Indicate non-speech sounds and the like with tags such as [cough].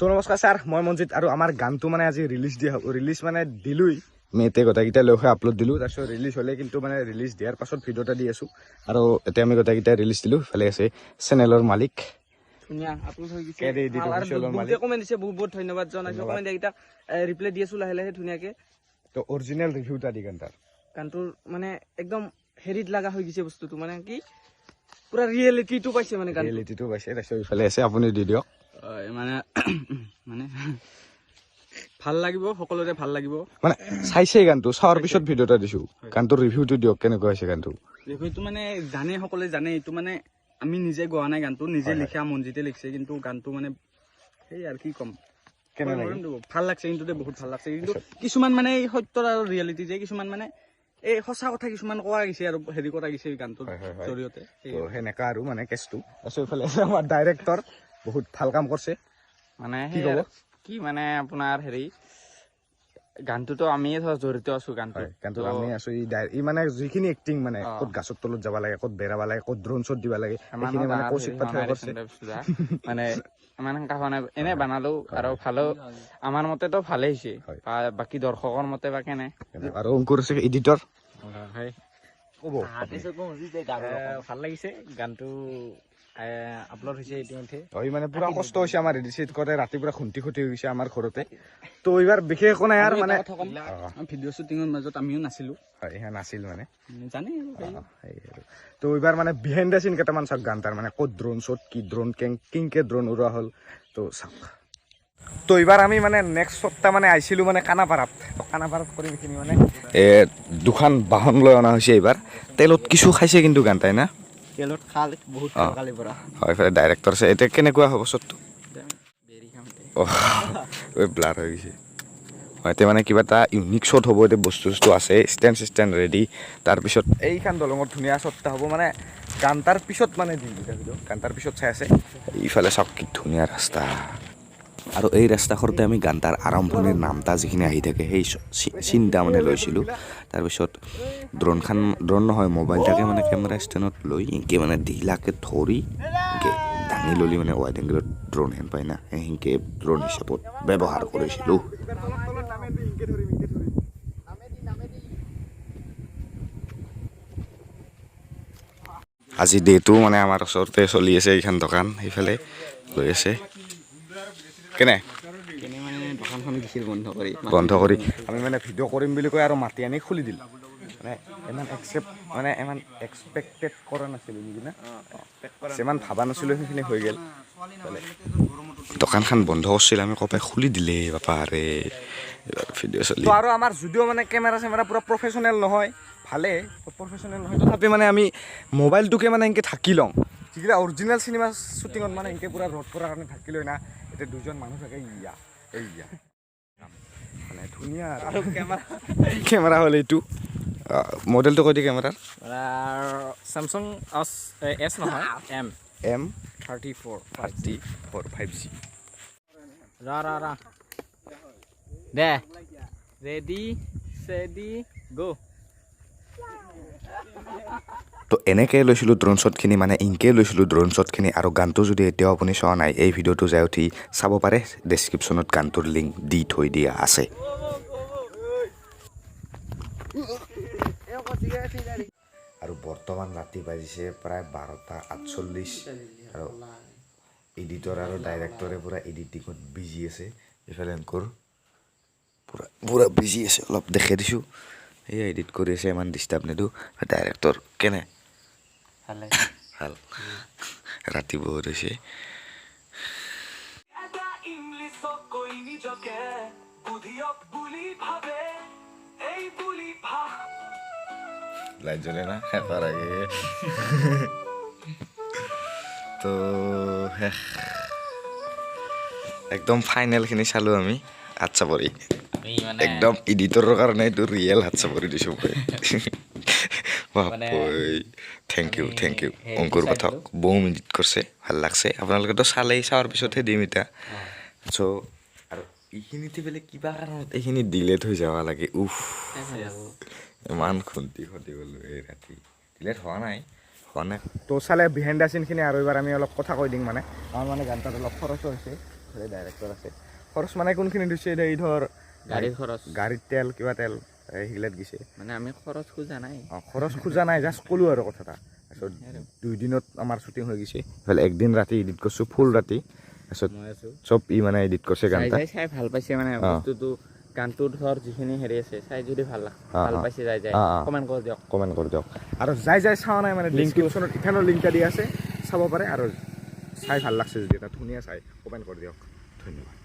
তো নমস্কাৰ ছাৰ মই মঞ্জিত আৰু আমাৰ গানটো মানে আজি ৰিলিজ দিয়া ৰিলিজ মানে দিলোঁই। মেতে গোটেইকেইটা লৈ হৈ আপলোড দিলোঁ তাৰপিছত ৰিলিজ হ'লে কিন্তু মানে ৰিলিজ দিয়াৰ পাছত ভিডিঅ' এটা দি আছোঁ। আৰু এতিয়া আমি গোটেইকেইটা ৰিলিজ দিলোঁ ইফালে আছে চেনেলৰ মালিক। ধুনীয়া আপলোড হৈ গৈছে। কেৰি editor ভাল আৰু official ৰ বহুতে মালিক। কমেণ্ট দিছে বহুত বহুত ধন্যবাদ। জনাইছোঁ কমেণ্ট এইকেইটাক ৰিপ্লাই দি আছোঁ লাহে লাহে ধুনীয়াকে। তো অৰিজিনেল ৰিভিউ এটা দি গান তাৰ। গানটোৰ মানে একদম হেৰিত লগা হৈ গৈছে বস্তুটো মানে কি? পুৰা ৰিয়েলিটিটো পাইছে মানে গানটো। ৰিয়েলিটিটো পাইছে তাৰপিছত ইফালে আছে আপুনি দি দিয়ক। মানে [coughs] মানে ভাল লাগিব সকলোৰে ভাল লাগিব। মানে চাইছে গানটো চোৱাৰ পিছত ভিডিঅ' এটা দিছোঁ। গানটোৰ ৰিভিউটো দিয়ক কেনেকুৱা হৈছে গানটো? এইটো মানে জানে সকলোৱে জানে এইটো মানে আমি নিজে গোৱা নাই গানটো নিজে লিখা মনজিতে লিখিছে কিন্তু গানটো মানে সেই আৰু কি ক'ম। ভাল লাগছে কিন্তু বহুত ভাল লাগছে কিন্তু কিছুমান মানে এই সত্যৰ আৰু ৰিয়েলিটি যে কিছুমান মানে এই সঁচা কথা কিছুমান কোৱা গৈছে আৰু হেৰি কৰা গৈছে গানটোৰ। জৰিয়তে সেই তো সেনেকা আৰু মানে কেছটো। তাৰপিছত ইফালে আছে আমাৰ ডাইৰেক্টৰ বহুত ভাল কাম কৰিছে। মানে কি ক'ব? কি মানে আপোনাৰ হেৰি গানটোতো আমিয়ে ধৰ জড়িত আছো গানটো হয় গানটোত আমি আছো ই ডাই- ই মানে যিখিনি এক্টিং মানে। ক'ত গাছৰ তলত যাব লাগে ক'ত বেৰাব লাগে ক'ত ড্ৰোন শ্বট দিব লাগে সেইখিনি মানে কৌশিক পাঠকে কৰিছে। মানে ইমান সেনেকা হোৱা নাই এনে বানালো আৰু ভালো আমাৰ মতেতো ভালেই হৈছে। হয়। বা- বাকী দৰ্শকৰ মতে বা কেনে? আৰু অংকুৰ আছে এডিটৰ ক'ব ভাল লাগিছে গানটো আপলোড হৈছে ইতিমধ্যে হয় মানে পুৰা কষ্ট হৈছে আমাৰ এডিট কৰোঁতে ৰাতি পুৰা খুন্তি খুটি গৈছে আমাৰ ঘৰতে। তো এইবাৰ বিশেষ একো নাই আৰু মানে ভিডিঅ' শ্বুটিঙৰ মাজত আমিও নাছিলো। হয় সেয়া নাছিল মানে। জানে। তো এইবাৰ মানে বিহাইণ্ড দ্য চিন কেইটামান চাওক গান তাৰ মানে ক'ত ড্ৰোন শ্বট কি ড্ৰোন কেং কিংকে ড্ৰোন উৰোৱা হ'ল তো চাওক। তো এইবাৰ আমি মানে নেক্সট সপ্তাহ মানে আহিছিলোঁ মানে কানাপাৰাত। তো কানাপাৰাত কৰিম এইখিনি মানে। দুখন বাহন লৈ অনা হৈছে এইবাৰ। তেলত কিছু খাইছে কিন্তু গান তাই না? তেলত খাল বহুত কালি পৰা। হয় এইফালে ডাইৰেক্টৰ আছে। এতিয়া কেনেকুৱা হ'ব অ ব্লাৰ হৈ গৈছে। হয় এতিয়া মানে কিবা এটা ইউনিক শ্বট হ'ব এতিয়া বস্তু চস্তু আছে। ষ্টেণ্ড চিষ্টেণ্ড ৰেডি তাৰপিছত এইখন দলঙত ধুনীয়া শ্বট এটা হ'ব। মানে কান্তাৰ পিছত মানে দিম কান্তাৰ পিছত চাই আছে। ইফালে চাওক কি ধুনীয়া ৰাস্তা। আৰু এই ৰাস্তাখনতে আমি গানটাৰ আৰম্ভণিৰ নামটা যিখিনি আহি থাকে, সেই চি- চিনটা মানে লৈছিলোঁ। তাৰপিছত ড্ৰোনখন ড্ৰোন নহয়, মোবাইলটাকে মানে কেমেৰা ষ্টেণ্ডত লৈ এনেকৈ মানে ঢিলাকৈ ধৰি এনেকৈ দাঙি ল'লি মানে ৱাইড এংগলত ড্ৰোন হেন পায় না। সেনেকৈ ড্ৰোন হিচাপত ব্যৱহাৰ কৰিছিলোঁ। আজি ডেটো মানে আমাৰ ওচৰতে চলি আছে এইখন দোকান, সেইফালে লৈ আছে। কেনে? কেনে মানে বন্ধ কৰি। বন্ধ কৰি। আমি মানে ভিডিঅ' কৰিম বুলি কৈ আৰু মাতি আনি খুলি দিলোঁ। মানে ইমান একচেপ্ট মানে ইমান এক্সপেক্টেড কৰা নাছিলোঁ নেকি না? যিমান ভাবা নাছিলোঁ সেইখিনি হৈ গ'ল। দোকানখন বন্ধ কৰিছিল আমি কপাই খুলি দিলে বাপাৰে ভিডিঅ' চলি তো আৰু আমাৰ যদিও মানে কেমেৰা চেমেৰা পূৰা প্ৰফেচনেল নহয় ভালে প্ৰফেচনেল নহয় তথাপি মানে আমি মোবাইলটোকে মানে এনেকৈ ঢাকি লওঁ। যিকেইটা অৰিজিনেল চিনেমা শ্বুটিঙত মানে এনেকৈ পূৰা ৰ'দ পৰাৰ কাৰণে ঢাকি লয় না এতিয়া দুজন মানুহ থাকে ইয়া এই ইয়া। মানে ধুনীয়া আৰু কেমেৰা কেমেৰা হ'ল এইটো মডেলটো কৈ দিয়ে কেমেৰাৰ চেমচাং এছ নহয় M M thirty four thirty four five G ৰা ৰা ৰা দে। ৰেডি চেডি গ' তো এনেকৈ লৈছিলোঁ ড্ৰোন শ্বটখিনি মানে ইনকৈ লৈছিলোঁ ড্ৰোন শ্বটখিনি আৰু গানটো যদি এতিয়াও আপুনি চোৱা নাই, এই ভিডিঅ'টো যাই উঠি চাব পাৰে। ডেছক্ৰিপশ্যনত গানটোৰ লিংক দি থৈ দিয়া আছে। আৰু বৰ্তমান ৰাতি বাজিছে প্ৰায় বাৰটা আঠচল্লিছ আৰু এডিটৰ আৰু ডাইৰেক্টৰে পূৰা এডিটিঙত বিজি আছে। এইফালে এংকৰ পূৰা পূৰা বিজি আছে, অলপ দেখাই দিছোঁ। সেয়া এডিট কৰি আছে, ইমান ডিষ্টাৰ্ব নিদিওঁ ডাইৰেক্টৰ কেনে? ভালে। ৰাতি বহুত হৈছে লাইট জ্বলে না? হেঁপাৰ আগে। তো শেষ একদম ফাইনেলখিনি চালোঁ আমি হাত চাপৰি। আমি মানে একদম এডিটৰৰ কাৰণে এইটো ৰিয়েল হাত চাপৰি দিছোঁ মই। বাপই thank you thank you Ankur. পাঠক বৌম এডিট কৰিছে ভালো লাগছে। আপোনালোকেতো চালেই চাৱাৰ পিছতহে দিম এতিয়া। চ' আৰু এইখিনিতে বেলেগ কিবা কাৰণত এইখিনি ডিলেট হৈ যাব লাগে উফ। ইমান খুন্তি খুন্তি গ'লোঁ এই ৰাতি। ডিলেট হোৱা নাই হোৱা নাই। তো চালে বিহাইণ্ড দ্য চিনখিনি আৰু এইবাৰ আমি অলপ কথা কৈ দিম মানে। আমাৰ মানে গান তাত অলপ খৰচ হৈছে ডাইৰেক্টৰ আছে। খৰচ মানে কোনখিনি দিছে এই ধৰ গাড়ীৰ খৰচ। গাড়ীৰ তেল কিবা তেল। সেইগিলাত গৈছে। মানে আমি খৰচ খোজা নাই। অঁ খৰচ খোজা নাই জাষ্ট ক'লোঁ আৰু কথা এটা তাৰপিছত দুইদিনত আমাৰ শ্বুটিং হৈ গৈছে। ইফালে একদিন ৰাতি এডিট কৰিছোঁ ফুল ৰাতি। তাৰপিছত চব ই মানে এডিট কৰিছে গান চাই ভালো পাইছে মানে। বস্তুটো। গানটোৰ ধৰ যিখিনি হেৰি আছে চাই যদি ভালো লাগ ভালো পাইছে যাই যাই। কমেণ্ট কৰি দিয়ক। কমেণ্ট কৰি দিয়ক। আৰু যাই যাই চোৱা নাই মানে ডিছক্ৰিপশ্যনত ইথানৰ লিংক এটা দিয়া আছে চাব পাৰে আৰু চাই ভালো লাগছে যদি এটা ধুনীয়া চাই। কমেণ্ট কৰি দিয়ক। ধন্যবাদ।